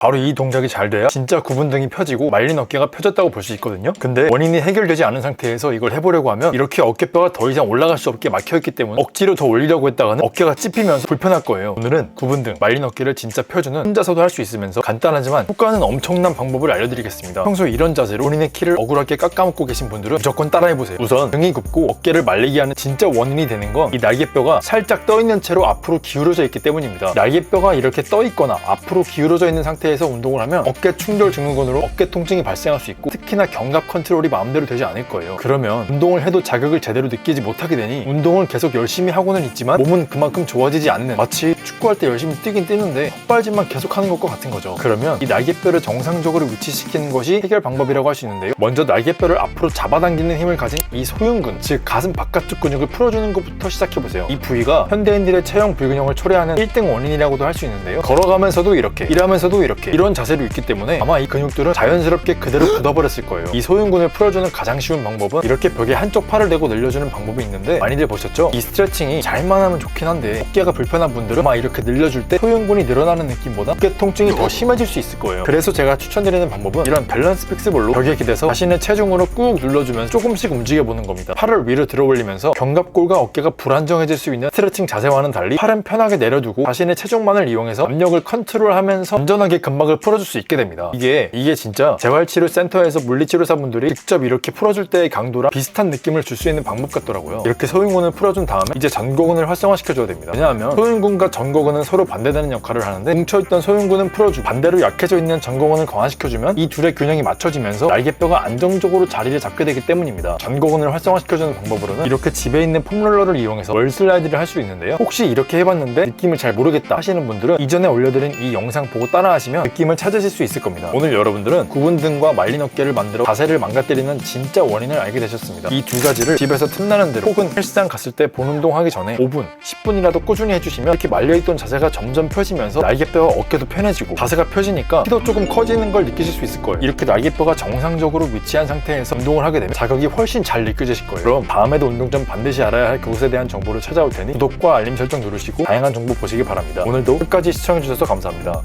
바로 이 동작이 잘 돼야 진짜 구분등이 펴지고 말린 어깨가 펴졌다고 볼 수 있거든요. 근데 원인이 해결되지 않은 상태에서 이걸 해보려고 하면 이렇게 어깨뼈가 더 이상 올라갈 수 없게 막혀있기 때문에 억지로 더 올리려고 했다가는 어깨가 찝히면서 불편할 거예요. 오늘은 구분등, 말린 어깨를 진짜 펴주는 혼자서도 할 수 있으면서 간단하지만 효과는 엄청난 방법을 알려드리겠습니다. 평소 이런 자세로 본인의 키를 억울하게 깎아먹고 계신 분들은 무조건 따라해보세요. 우선 등이 굽고 어깨를 말리게 하는 진짜 원인이 되는 건 이 날개뼈가 살짝 떠 있는 채로 앞으로 기울어져 있기 때문입니다. 날개뼈가 이렇게 떠 있거나 앞으로 기울어져 있는 상태에 서 운동을 하면 어깨 충돌 증후군으로 어깨 통증이 발생할 수 있고 특히나 견갑 컨트롤이 마음대로 되지 않을 거예요. 그러면 운동을 해도 자극을 제대로 느끼지 못하게 되니 운동을 계속 열심히 하고는 있지만 몸은 그만큼 좋아지지 않는 마치 축구할 때 열심히 뛰긴 뛰는데 헛발질만 계속 하는 것과 같은 거죠. 그러면 이 날개뼈를 정상적으로 위치시키는 것이 해결 방법이라고 할 수 있는데요. 먼저 날개뼈를 앞으로 잡아당기는 힘을 가진 이 소흉근, 즉 가슴 바깥쪽 근육을 풀어주는 것부터 시작해보세요. 이 부위가 현대인들의 체형 불균형을 초래하는 1등 원인이라고도 할 수 있는데요. 걸어가면서도 이렇게, 일하면서도 이렇게 이런 자세로 있기 때문에 아마 이 근육들은 자연스럽게 그대로 굳어버렸을 거예요. 이 소흉근을 풀어주는 가장 쉬운 방법은 이렇게 벽에 한쪽 팔을 대고 늘려주는 방법이 있는데 많이들 보셨죠? 이 스트레칭이 잘만 하면 좋긴 한데 어깨가 불편한 분들은 아마 이렇게 늘려줄 때 소흉근이 늘어나는 느낌보다 어깨 통증이 더 심해질 수 있을 거예요. 그래서 제가 추천드리는 방법은 이런 밸런스 픽스볼로 벽에 기대서 자신의 체중으로 꾹 눌러주면서 조금씩 움직여 보는 겁니다. 팔을 위로 들어 올리면서 견갑골과 어깨가 불안정해질 수 있는 스트레칭 자세와는 달리 팔은 편하게 내려두고 자신의 체중만을 이용해서 압력을 컨트롤하면서 안전하게 근막을 풀어줄 수 있게 됩니다. 이게 이게 진짜 재활치료센터에서 물리치료사분들이 직접 이렇게 풀어줄 때의 강도랑 비슷한 느낌을 줄 수 있는 방법 같더라고요. 이렇게 소흉근을 풀어준 다음에 이제 전거근을 활성화시켜줘야 됩니다. 왜냐하면 소흉근과 전거근은 서로 반대되는 역할을 하는데 뭉쳐있던 소흉근은 풀어주고 반대로 약해져 있는 전거근을 강화시켜주면 이 둘의 균형이 맞춰지면서 날개뼈가 안정적으로 자리를 잡게 되기 때문입니다. 전거근을 활성화시켜주는 방법으로는 이렇게 집에 있는 폼롤러를 이용해서 월 슬라이드를 할 수 있는데요. 혹시 이렇게 해봤는데 느낌을 잘 모르겠다 하시는 분들은 이전에 올려드린 이 영상 보고 따라하 시면 느낌을 찾으실 수 있을 겁니다. 오늘 여러분들은 구분 등과 말린 어깨를 만들어 자세를 망가뜨리는 진짜 원인을 알게 되셨습니다. 이 두 가지를 집에서 틈나는 대로 혹은 헬스장 갔을 때 본 운동하기 전에 5분, 10분이라도 꾸준히 해주시면 이렇게 말려있던 자세가 점점 펴지면서 날개뼈와 어깨도 편해지고 자세가 펴지니까 키도 조금 커지는 걸 느끼실 수 있을 거예요. 이렇게 날개뼈가 정상적으로 위치한 상태에서 운동을 하게 되면 자극이 훨씬 잘 느껴지실 거예요. 그럼 다음에도 운동 전 반드시 알아야 할 그것에 대한 정보를 찾아올 테니 구독과 알림 설정 누르시고 다양한 정보 보시기 바랍니다. 오늘도 끝까지 시청해주셔서 감사합니다.